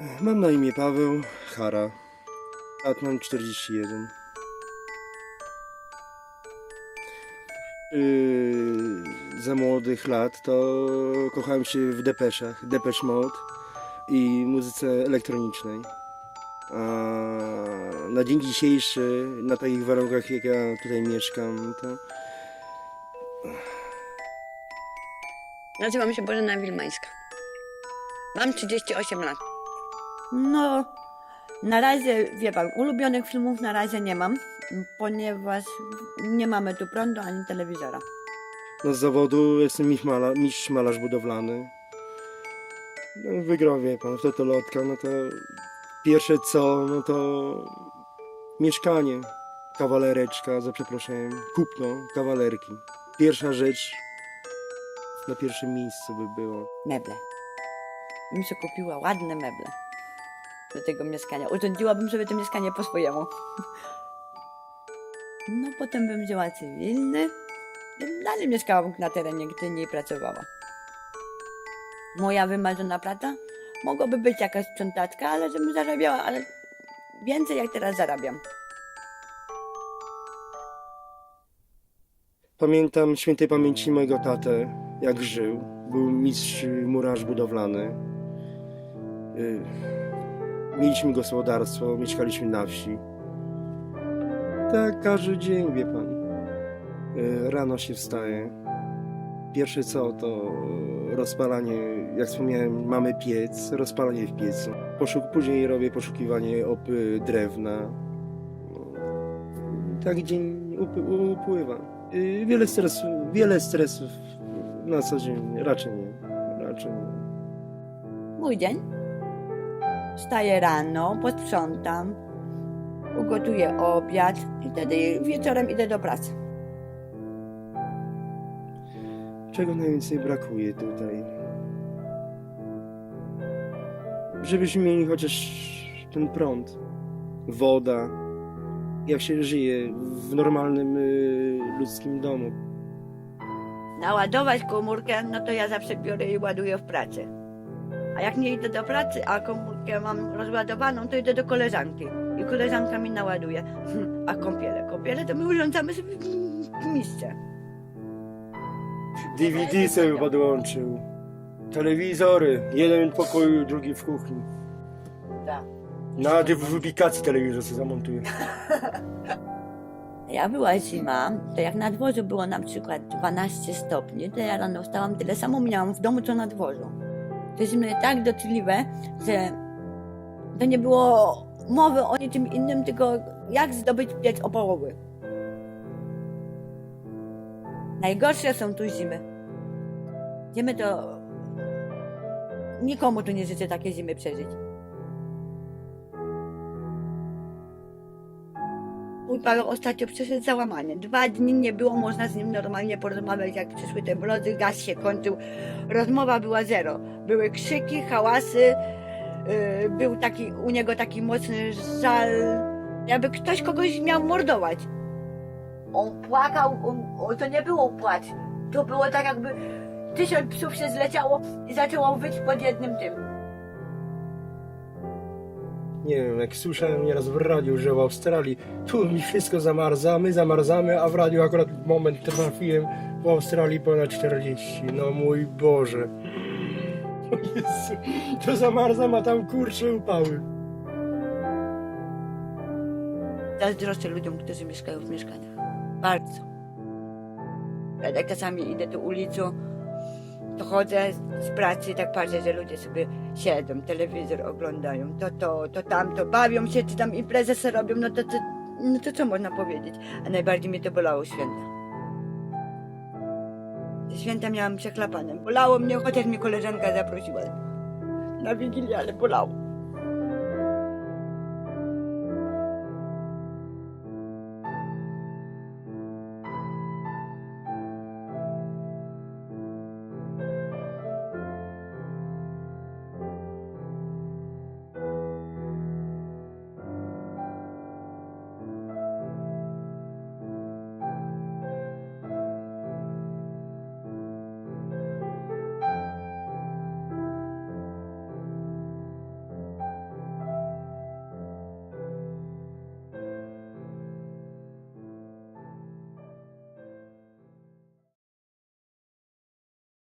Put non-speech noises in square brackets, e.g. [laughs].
Mam na imię Paweł Hara. Lat mam 41. Yy, za młodych lat to kochałem się w depeszach, Depeche Mode i muzyce elektronicznej. A na dzień dzisiejszy, na takich warunkach jak ja tutaj mieszkam, to Nazywam się Bożena Wilmańska. Mam 38 lat. No, na razie, wie pan, ulubionych filmów na razie nie mam, ponieważ nie mamy tu prądu ani telewizora. No z zawodu jestem mistrz, mala, mistrz malarz budowlany. No, wygrał, wie pan, w totolotka, no to pierwsze co, no to mieszkanie, kawalereczka, za przeproszeniem, kupno kawalerki. Pierwsza rzecz na pierwszym miejscu by było. Meble. Bym się kupiła ładne meble do tego mieszkania. Urządziłabym sobie to mieszkanie po swojemu. No, potem bym wzięła cywilny. Dalej mieszkałabym na terenie, gdzie nie pracowała. Moja wymarzona plata mogłaby być jakaś sprzątaczka, ale żebym zarabiała, ale więcej jak teraz zarabiam. Pamiętam świętej pamięci mojego tatę, jak żył. Był mistrz murarz budowlany. Y, Mieliśmy gospodarstwo, mieszkaliśmy na wsi. Tak każdy dzień, wie pan. Y, Rano się wstaje. Pierwsze co to rozpalanie, jak wspomniałem, mamy piec, rozpalanie w piecu. Poszuk, później robię poszukiwanie opy drewna. No, tak dzień upływa. Y, Wiele stresów, wiele stresów na co dzień raczej nie. Raczej nie. Mój dzień. Wstaję rano, posprzątam, ugotuję obiad i wtedy wieczorem idę do pracy. Czego najwięcej brakuje tutaj? Żebyśmy mieli chociaż ten prąd, woda, jak się żyje w normalnym y, ludzkim domu. Naładować komórkę, no to ja zawsze biorę i ładuję w pracy. A jak nie idę do pracy, a komórkę mam rozładowaną, to idę do koleżanki. I koleżanka mi naładuje. [laughs] A kąpiele? Kąpiele to my urządzamy sobie w miejsce. DVD sobie podłączył. Telewizory. Jeden w pokoju, drugi w kuchni. Tak. Nawet w ubikacji telewizor sobie zamontuję. [laughs] Jak była zima, to jak na dworzu było na przykład 12 stopni, to ja rano wstałam tyle samo miałam w domu, co na dworzu. To jest tak dotkliwe, że to nie było mowy o niczym innym, tylko jak zdobyć piec opałowy. Najgorsze są tu zimy. Zimy to... Nikomu tu nie życzę takiej zimy przeżyć. Paweł ostatnio przeszedł załamanie. Dwa dni nie było można z nim normalnie porozmawiać, jak przyszły te mrozy, gaz się kończył. Rozmowa była zero. Były krzyki, hałasy, yy, był taki, u niego taki mocny żal, jakby ktoś kogoś miał mordować. On płakał, on, to nie było płacz. To było tak jakby tysiąc psów się zleciało i zaczęło wyć pod jednym tym. Nie wiem, jak słyszałem nieraz w radiu, że w Australii tu mi wszystko zamarza, my zamarzamy, a w radiu akurat moment trafiłem w Australii ponad 40. No mój Boże. O Jezu, to zamarzam, a tam kurcze upały. Zazdroszczę ludziom, którzy mieszkają w mieszkaniach. Bardzo. Ja Jak czasami idę tu ulicą, chodzę z pracy i tak patrzę, że ludzie sobie siedzą, telewizor oglądają, to to, to tamto, bawią się, czy tam imprezę sobie robią, no to, to, no to co można powiedzieć? A najbardziej mnie to bolało święta. Święta miałam przeklapane. Bolało mnie, chociaż mnie koleżanka zaprosiła na Wigilię, ale bolało.